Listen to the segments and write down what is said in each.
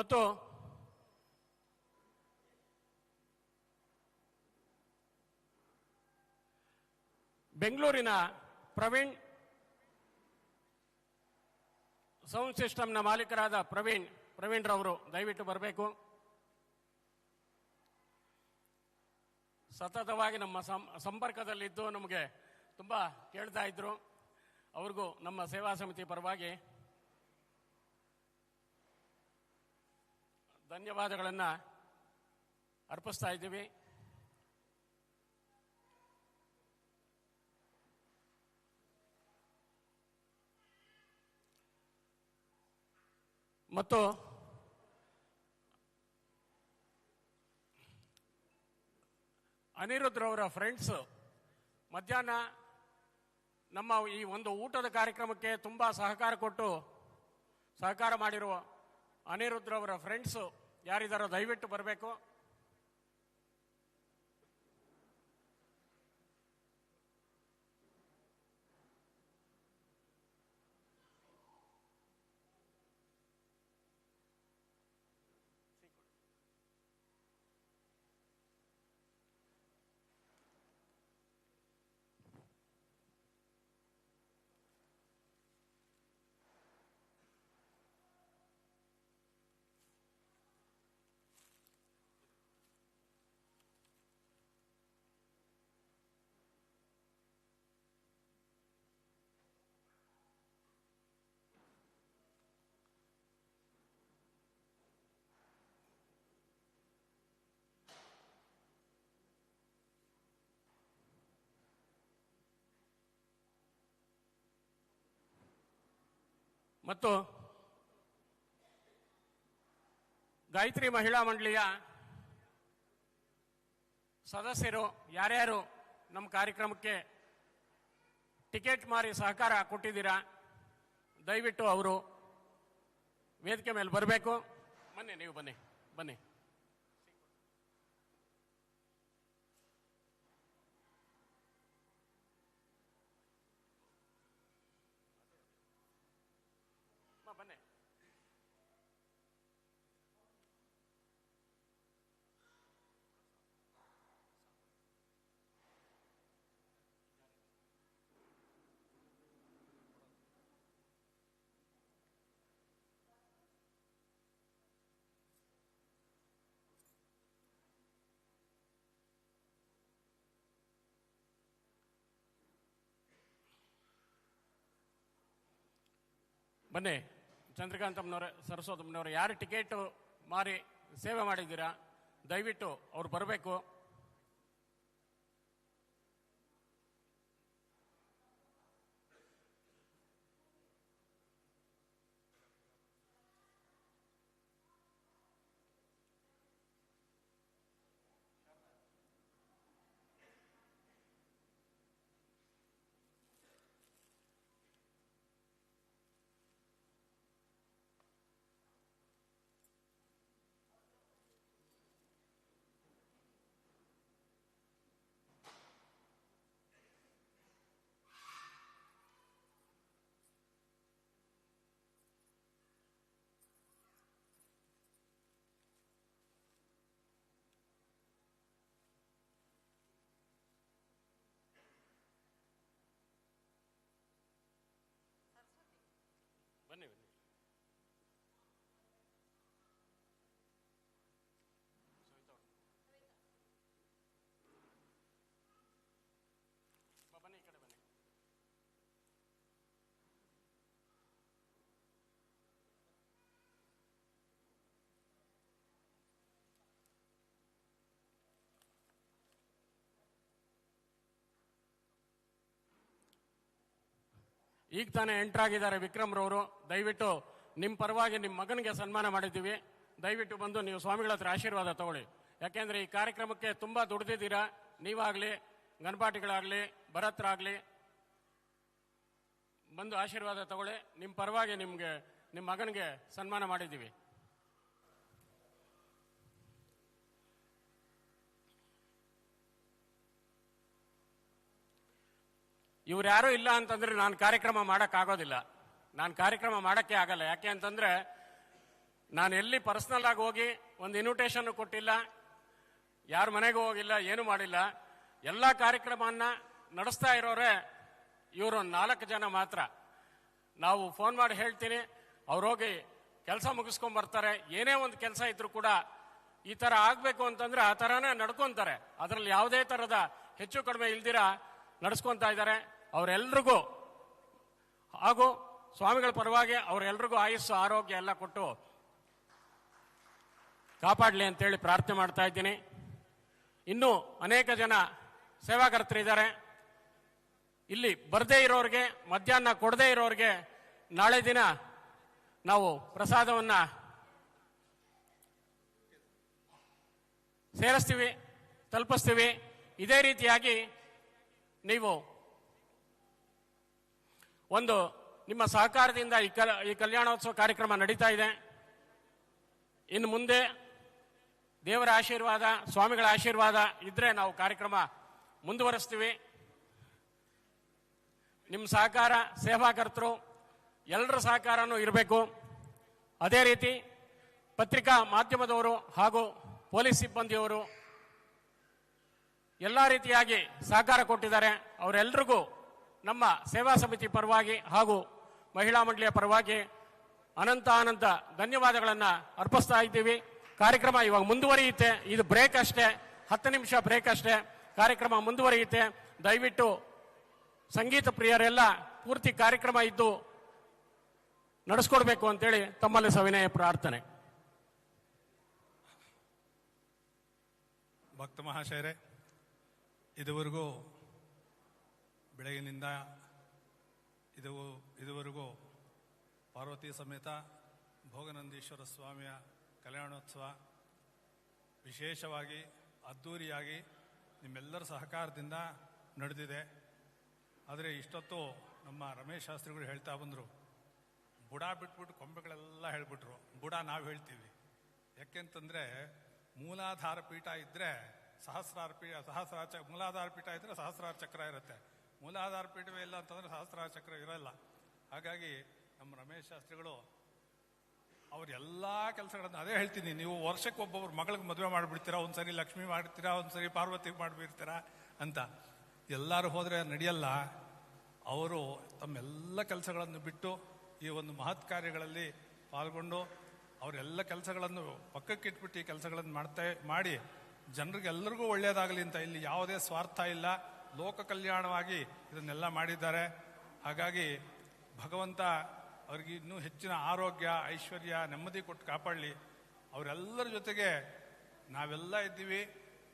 ಮತ್ತು ಬೆಂಗಳೂರಿನ ಪ್ರವೀಣ್ ಸೌಂಡ್ ಸಿಸ್ಟಮ್ನ ಮಾಲೀಕರಾದ ಪ್ರವೀಣ್ ಪ್ರವೀಣ್ ರವರು ದಯವಿಟ್ಟು ಬರಬೇಕು. ಸತತವಾಗಿ ನಮ್ಮ ಸಂಪರ್ಕದಲ್ಲಿದ್ದು ನಮಗೆ ತುಂಬ ಕೇಳ್ತಾ ಇದ್ರು. ಅವ್ರಿಗೂ ನಮ್ಮ ಸೇವಾ ಸಮಿತಿ ಪರವಾಗಿ ಧನ್ಯವಾದಗಳನ್ನು ಅರ್ಪಿಸ್ತಾ ಇದ್ದೀವಿ. ಮತ್ತು ಅನಿರುದ್ರವರ ಫ್ರೆಂಡ್ಸ್ ಮಧ್ಯಾಹ್ನ ನಮ್ಮ ಈ ಒಂದು ಊಟದ ಕಾರ್ಯಕ್ರಮಕ್ಕೆ ತುಂಬ ಸಹಕಾರ ಕೊಟ್ಟು ಸಹಕಾರ ಮಾಡಿರುವ ಅನಿರುದ್ರವರ ಫ್ರೆಂಡ್ಸು ಯಾರಿದ್ದಾರೋ ದಯವಿಟ್ಟು ಬರಬೇಕು. ಮತ್ತು ಗಾಯತ್ರಿ ಮಹಿಳಾ ಮಂಡಳಿಯ ಸದಸ್ಯರು ಯಾರ್ಯಾರು ನಮ್ಮ ಕಾರ್ಯಕ್ರಮಕ್ಕೆ ಟಿಕೆಟ್ ಮಾರಿ ಸಹಕಾರ ಕೊಟ್ಟಿದ್ದೀರಾ? ದಯವಿಟ್ಟು ಅವರು ವೇದಿಕೆ ಮೇಲೆ ಬರಬೇಕು. ಬನ್ನಿ, ನೀವು ಬನ್ನಿ ಬನ್ನಿ. ಬನ್ನಿ ಚಂದ್ರಕಾಂತಮ್ಮನವರೇ ಸರಸ್ವತಮ್ಮನವರು ಯಾರು ಟಿಕೆಟು ಮಾರಿ ಸೇವೆ ಮಾಡಿದ್ದೀರಾ? ದಯವಿಟ್ಟು ಅವ್ರು ಬರಬೇಕು ಬನ್ನಿ ಬನ್ನಿ ಬಾ, ಬನ್ನಿ ಈ ಕಡೆ ಬನ್ನಿ ಈಗ ತಾನೇ ಆಗಿದ್ದಾರೆ ವಿಕ್ರಮ್ ರವರು. ದಯವಿಟ್ಟು ನಿಮ್ಮ ಪರವಾಗಿ ನಿಮ್ಮ ಮಗನಿಗೆ ಸನ್ಮಾನ ಮಾಡಿದ್ದೀವಿ. ದಯವಿಟ್ಟು ಬಂದು ನೀವು ಸ್ವಾಮಿಗಳ ಹತ್ರ ಆಶೀರ್ವಾದ ತಗೊಳ್ಳಿ. ಯಾಕೆಂದ್ರೆ ಈ ಕಾರ್ಯಕ್ರಮಕ್ಕೆ ತುಂಬಾ ದುಡ್ದಿದ್ದೀರಾ? ನೀವಾಗ್ಲಿ ಗಣಪಾಟಿಗಳಾಗ್ಲಿ ಭರತ್ರಾಗ್ಲಿ, ಬಂದು ಆಶೀರ್ವಾದ ತಗೊಳ್ಳಿ. ನಿಮ್ಮ ಪರವಾಗಿ ನಿಮಗೆ ನಿಮ್ಮ ಮಗನಿಗೆ ಸನ್ಮಾನ ಮಾಡಿದ್ದೀವಿ. ಇವ್ರು ಯಾರು ಇಲ್ಲ ಅಂತಂದ್ರೆ ನಾನು ಕಾರ್ಯಕ್ರಮ ಮಾಡೋಕ್ಕಾಗೋದಿಲ್ಲ. ನಾನು ಕಾರ್ಯಕ್ರಮ ಮಾಡಕ್ಕೆ ಆಗಲ್ಲ. ಯಾಕೆ ಅಂತಂದ್ರೆ ನಾನು ಎಲ್ಲಿ ಪರ್ಸನಲ್ ಆಗಿ ಹೋಗಿ ಒಂದು ಇನ್ವಿಟೇಷನ್ ಕೊಟ್ಟಿಲ್ಲ, ಯಾರ ಮನೆಗೂ ಹೋಗಿಲ್ಲ, ಏನು ಮಾಡಿಲ್ಲ. ಎಲ್ಲ ಕಾರ್ಯಕ್ರಮವನ್ನು ನಡೆಸ್ತಾ ಇರೋರೆ ಇವರು ನಾಲ್ಕು ಜನ ಮಾತ್ರ. ನಾವು ಫೋನ್ ಮಾಡಿ ಹೇಳ್ತೀನಿ, ಅವ್ರು ಹೋಗಿ ಕೆಲಸ ಮುಗಿಸ್ಕೊಂಡ್ ಬರ್ತಾರೆ. ಏನೇ ಒಂದು ಕೆಲಸ ಇದ್ರೂ ಕೂಡ ಈ ಥರ ಆಗಬೇಕು ಅಂತಂದ್ರೆ ಆ ತರಾನೇ ನಡ್ಕೊಂತಾರೆ. ಅದರಲ್ಲಿ ಯಾವುದೇ ತರದ ಹೆಚ್ಚು ಕಡಿಮೆ ಇಲ್ದಿರ ನಡೆಸ್ಕೊಂತಾ ಇದ್ದಾರೆ. ಅವರೆಲ್ರಿಗೂ ಹಾಗೂ ಸ್ವಾಮಿಗಳ ಪರವಾಗಿ ಅವರೆಲ್ರಿಗೂ ಆಯುಸ್ಸು, ಆರೋಗ್ಯ ಎಲ್ಲ ಕೊಟ್ಟು ಕಾಪಾಡಲಿ ಅಂತೇಳಿ ಪ್ರಾರ್ಥನೆ ಮಾಡ್ತಾ ಇದ್ದೀನಿ. ಇನ್ನೂ ಅನೇಕ ಜನ ಸೇವಾಕರ್ತರಿದ್ದಾರೆ ಇಲ್ಲಿ ಬರದೇ ಇರೋರಿಗೆ, ಮಧ್ಯಾಹ್ನ ಕೊಡದೇ ಇರೋರಿಗೆ ನಾಳೆ ದಿನ ನಾವು ಪ್ರಸಾದವನ್ನು ಸೇರಿಸ್ತೀವಿ, ತಲುಪಿಸ್ತೀವಿ. ಇದೇ ರೀತಿಯಾಗಿ ನೀವು ಒಂದು ನಿಮ್ಮ ಸಹಕಾರದಿಂದ ಈ ಕಲ್, ಈ ಕಲ್ಯಾಣೋತ್ಸವ ಕಾರ್ಯಕ್ರಮ ನಡೀತಾ ಇದೆ. ಇನ್ನು ಮುಂದೆ ದೇವರ ಆಶೀರ್ವಾದ, ಸ್ವಾಮಿಗಳ ಆಶೀರ್ವಾದ ಇದ್ರೆ ನಾವು ಕಾರ್ಯಕ್ರಮ ಮುಂದುವರಿಸ್ತೀವಿ. ನಿಮ್ಮ ಸಹಕಾರ, ಸೇವಾಕರ್ತರು ಎಲ್ಲರ ಸಹಕಾರನೂ ಇರಬೇಕು. ಅದೇ ರೀತಿ ಪತ್ರಿಕಾ ಮಾಧ್ಯಮದವರು ಹಾಗೂ ಪೊಲೀಸ್ ಸಿಬ್ಬಂದಿಯವರು ಎಲ್ಲ ರೀತಿಯಾಗಿ ಸಹಕಾರ ಕೊಟ್ಟಿದ್ದಾರೆ. ಅವರೆಲ್ಲರಿಗೂ ನಮ್ಮ ಸೇವಾ ಸಮಿತಿ ಪರವಾಗಿ ಹಾಗೂ ಮಹಿಳಾ ಮಂಡಳಿಯ ಪರವಾಗಿ ಅನಂತ ಅನಂತ ಧನ್ಯವಾದಗಳನ್ನು ಅರ್ಪಿಸ್ತಾ ಇದ್ದೀವಿ. ಕಾರ್ಯಕ್ರಮ ಇವಾಗ ಮುಂದುವರಿಯುತ್ತೆ. ಇದು ಬ್ರೇಕ್ ಅಷ್ಟೇ. ಹತ್ತು ನಿಮಿಷ ಬ್ರೇಕ್ ಅಷ್ಟೇ. ಕಾರ್ಯಕ್ರಮ ಮುಂದುವರಿಯುತ್ತೆ. ದಯವಿಟ್ಟು ಸಂಗೀತ ಪ್ರಿಯರೆಲ್ಲ ಪೂರ್ತಿ ಕಾರ್ಯಕ್ರಮ ಇದ್ದು ನಡೆಸ್ಕೊಡ್ಬೇಕು ಅಂತೇಳಿ ತಮ್ಮಲ್ಲಿ ಸವಿನಯ ಪ್ರಾರ್ಥನೆ. ಭಕ್ತ ಮಹಾಶಯರೇ ಇದುವರೆಗೂ ಬೆಳಗಿನಿಂದ ಇದು ಇದುವರೆಗೂ ಪಾರ್ವತಿ ಸಮೇತ ಭೋಗನಂದೀಶ್ವರ ಸ್ವಾಮಿಯ ಕಲ್ಯಾಣೋತ್ಸವ ವಿಶೇಷವಾಗಿ ಅದ್ಧೂರಿಯಾಗಿ ನಿಮ್ಮೆಲ್ಲರ ಸಹಕಾರದಿಂದ ನಡೆದಿದೆ. ಆದರೆ ಇಷ್ಟೊತ್ತು ನಮ್ಮ ರಮೇಶ್ ಶಾಸ್ತ್ರಿಗಳು ಹೇಳ್ತಾ ಬಂದರು, ಬುಡ ಬಿಟ್ಬಿಟ್ಟು ಕೊಂಬೆಗಳೆಲ್ಲ ಹೇಳ್ಬಿಟ್ರು. ಬುಡ ನಾವು ಹೇಳ್ತೀವಿ. ಯಾಕೆಂತಂದರೆ ಮೂಲಾಧಾರ ಪೀಠ ಇದ್ರೆ ಸಹಸ್ರಾರ ಪೀಠ, ಸಹಸ್ರಾರ ಮೂಲಾಧಾರ ಪೀಠ ಇದ್ರೆ ಸಹಸ್ರಾರ ಚಕ್ರ ಇರುತ್ತೆ. ಮೂಲಾಧಾರ ಪೀಠವೇ ಇಲ್ಲ ಅಂತಂದ್ರೆ ಸಹಸ್ರಾರ ಚಕ್ರ ಇರಲ್ಲ. ಹಾಗಾಗಿ ನಮ್ಮ ರಮೇಶ್ ಶಾಸ್ತ್ರಿಗಳು ಅವ್ರು ಎಲ್ಲಾ ಕೆಲಸಗಳನ್ನ ಅದೇ ಹೇಳ್ತೀನಿ. ನೀವು ವರ್ಷಕ್ಕೆ ಒಬ್ಬೊಬ್ರು ಮಗಳಿಗೆ ಮದುವೆ ಮಾಡಿಬಿಡ್ತೀರಾ, ಒಂದ್ಸರಿ ಲಕ್ಷ್ಮಿ ಮಾಡ್ತೀರಾ, ಒಂದ್ಸರಿ ಪಾರ್ವತಿ ಮಾಡಿಬಿಡ್ತೀರಾ ಅಂತ. ಎಲ್ಲರೂ ಹೋದ್ರೆ ನಡೆಯಲ್ಲ, ಅವರು ತಮ್ಮೆಲ್ಲ ಕೆಲಸಗಳನ್ನು ಬಿಟ್ಟು ಈ ಒಂದು ಮಹತ್ ಕಾರ್ಯಗಳಲ್ಲಿ ಪಾಲ್ಗೊಂಡು ಅವರೆಲ್ಲ ಕೆಲಸಗಳನ್ನು ಪಕ್ಕಕ್ಕೆ ಇಟ್ಬಿಟ್ಟು ಈ ಕೆಲಸಗಳನ್ನು ಮಾಡ್ತಾ, ಮಾಡಿ ಜನರಿಗೆಲ್ಲರಿಗೂ ಒಳ್ಳೆಯದಾಗಲಿ ಅಂತ ಇಲ್ಲಿ ಯಾವುದೇ ಸ್ವಾರ್ಥ ಇಲ್ಲ. ಲೋಕ ಕಲ್ಯಾಣವಾಗಿ ಇದನ್ನೆಲ್ಲ ಮಾಡಿದ್ದಾರೆ. ಹಾಗಾಗಿ ಭಗವಂತ ಅವ್ರಿಗೆ ಇನ್ನೂ ಹೆಚ್ಚಿನ ಆರೋಗ್ಯ, ಐಶ್ವರ್ಯ, ನೆಮ್ಮದಿ ಕೊಟ್ಟು ಕಾಪಾಡಲಿ. ಅವರೆಲ್ಲರ ಜೊತೆಗೆ ನಾವೆಲ್ಲ ಇದ್ದೀವಿ.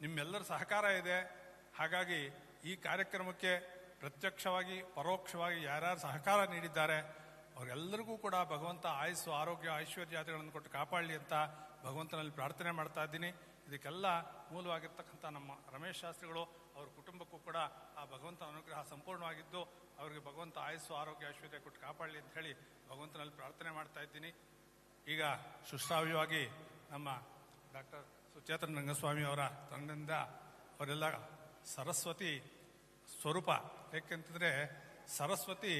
ನಿಮ್ಮೆಲ್ಲರ ಸಹಕಾರ ಇದೆ. ಹಾಗಾಗಿ ಈ ಕಾರ್ಯಕ್ರಮಕ್ಕೆ ಪ್ರತ್ಯಕ್ಷವಾಗಿ, ಪರೋಕ್ಷವಾಗಿ ಯಾರ್ಯಾರು ಸಹಕಾರ ನೀಡಿದ್ದಾರೆ, ಅವರೆಲ್ಲರಿಗೂ ಕೂಡ ಭಗವಂತ ಆಯಸ್ಸು, ಆರೋಗ್ಯ ಐಶ್ವರ್ಯಾದಿಗಳನ್ನು ಕೊಟ್ಟು ಕಾಪಾಡಲಿ ಅಂತ ಭಗವಂತನಲ್ಲಿ ಪ್ರಾರ್ಥನೆ ಮಾಡ್ತಾ ಇದ್ದೀನಿ. ಇದಕ್ಕೆಲ್ಲ ಮೂಲವಾಗಿರ್ತಕ್ಕಂಥ ನಮ್ಮ ರಮೇಶ್ ಶಾಸ್ತ್ರಿಗಳು, ಅವ್ರ ಕುಟುಂಬಕ್ಕೂ ಕೂಡ ಆ ಭಗವಂತ ಅನುಗ್ರಹ ಸಂಪೂರ್ಣವಾಗಿದ್ದು, ಅವರಿಗೆ ಭಗವಂತ ಆಯಸ್ಸು, ಆರೋಗ್ಯ ಐಶ್ವರ್ಯ ಕೊಟ್ಟು ಕಾಪಾಡಲಿ ಅಂತ ಹೇಳಿ ಭಗವಂತನಲ್ಲಿ ಪ್ರಾರ್ಥನೆ ಮಾಡ್ತಾ ಇದ್ದೀನಿ. ಈಗ ಸುಶ್ರಾವ್ಯವಾಗಿ ನಮ್ಮ ಡಾಕ್ಟರ್ ಸುಚೇತನ ರಂಗಸ್ವಾಮಿ ಅವರ ತಂಡದಿಂದ ಅವರೆಲ್ಲ ಸರಸ್ವತಿ ಸ್ವರೂಪ. ಏಕೆಂತಂದರೆ ಸರಸ್ವತಿ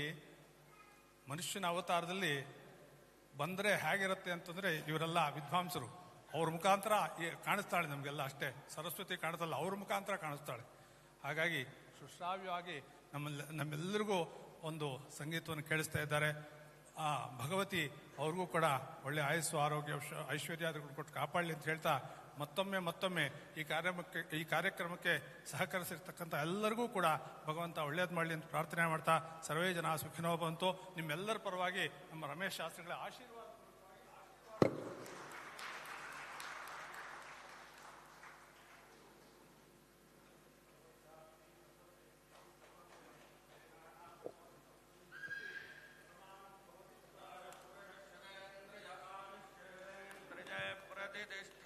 ಮನುಷ್ಯನ ಅವತಾರದಲ್ಲಿ ಬಂದರೆ ಹೇಗಿರುತ್ತೆ ಅಂತಂದರೆ ಇವರೆಲ್ಲ ವಿದ್ವಾಂಸರು. ಅವ್ರ ಮುಖಾಂತರ ಕಾಣಿಸ್ತಾಳೆ ನಮಗೆಲ್ಲ ಅಷ್ಟೇ. ಸರಸ್ವತಿ ಕಾಣಿಸಲ್ಲ, ಅವ್ರ ಮುಖಾಂತರ ಕಾಣಿಸ್ತಾಳೆ. ಹಾಗಾಗಿ ಸುಶ್ರಾವ್ಯವಾಗಿ ನಮ್ಮೆಲ್ಲ ನಮ್ಮೆಲ್ಲರಿಗೂ ಒಂದು ಸಂಗೀತವನ್ನು ಕೇಳಿಸ್ತಾ ಇದ್ದಾರೆ. ಆ ಭಗವತಿ ಅವ್ರಿಗೂ ಕೂಡ ಒಳ್ಳೆ ಆಯಸ್ಸು, ಆರೋಗ್ಯ ಐಶ್ವರ್ಯ ಐಶ್ವರ್ಯಾದಿಗಳು ಕೊಟ್ಟು ಕಾಪಾಡಲಿ ಅಂತ ಹೇಳ್ತಾ ಮತ್ತೊಮ್ಮೆ ಮತ್ತೊಮ್ಮೆ ಈ ಕಾರ್ಯಕ್ರಮಕ್ಕೆ ಈ ಕಾರ್ಯಕ್ರಮಕ್ಕೆ ಸಹಕರಿಸಿರ್ತಕ್ಕಂಥ ಎಲ್ಲರಿಗೂ ಕೂಡ ಭಗವಂತ ಒಳ್ಳೇದು ಮಾಡಲಿ ಅಂತ ಪ್ರಾರ್ಥನೆ ಮಾಡ್ತಾ ಸರ್ವೇ ಜನ ಸುಖಿನೋ ಬಂತು ನಿಮ್ಮೆಲ್ಲರ ಪರವಾಗಿ ನಮ್ಮ ರಮೇಶ್ ಶಾಸ್ತ್ರಿಗಳ ಆಶೀರ್ವಾದ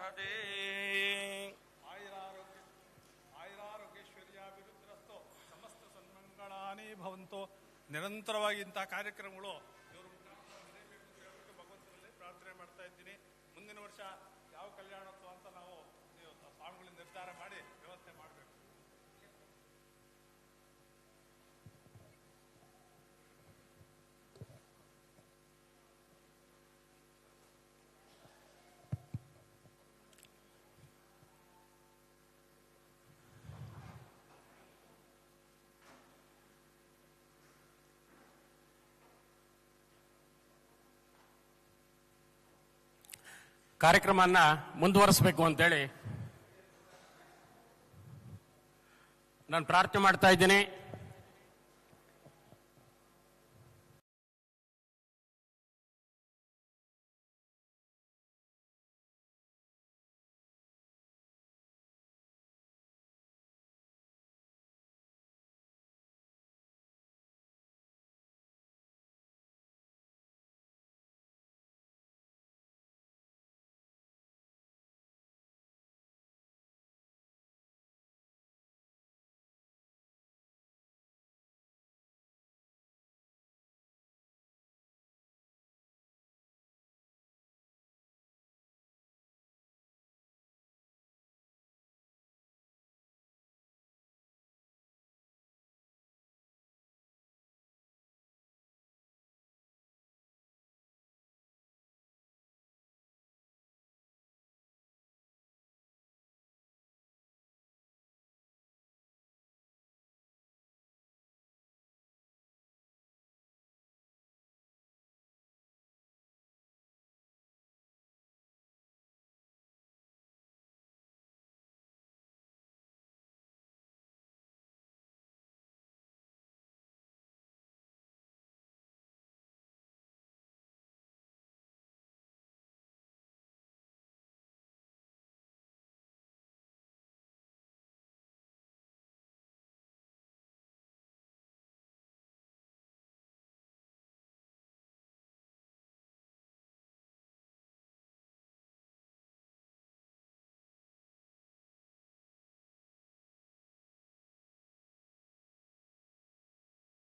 ಅದೇ ಆಯುರಾರೋಗ್ಯ ಆಯುರಾರೋಗ್ಯೇಶ್ವರ್ಯ ವಿರುದ್ಧರಸ್ತು ಸಮಸ್ತ ಸನ್ಮಂಗಳಾನೇ ಭವಂತು. ನಿರಂತರವಾಗಿ ಇಂತಹ ಕಾರ್ಯಕ್ರಮಗಳು ಇವರು ಭಗವಂತನಲ್ಲಿ ಪ್ರಾರ್ಥನೆ ಮಾಡ್ತಾ ಇದ್ದೀನಿ. ಮುಂದಿನ ವರ್ಷ ಕಾರ್ಯಕ್ರಮನ ಮುಂದುವರಿಸಬೇಕು ಅಂತೇಳಿ ನಾನು ಪ್ರಾರ್ಥನೆ ಮಾಡ್ತಾ ಇದ್ದೀನಿ.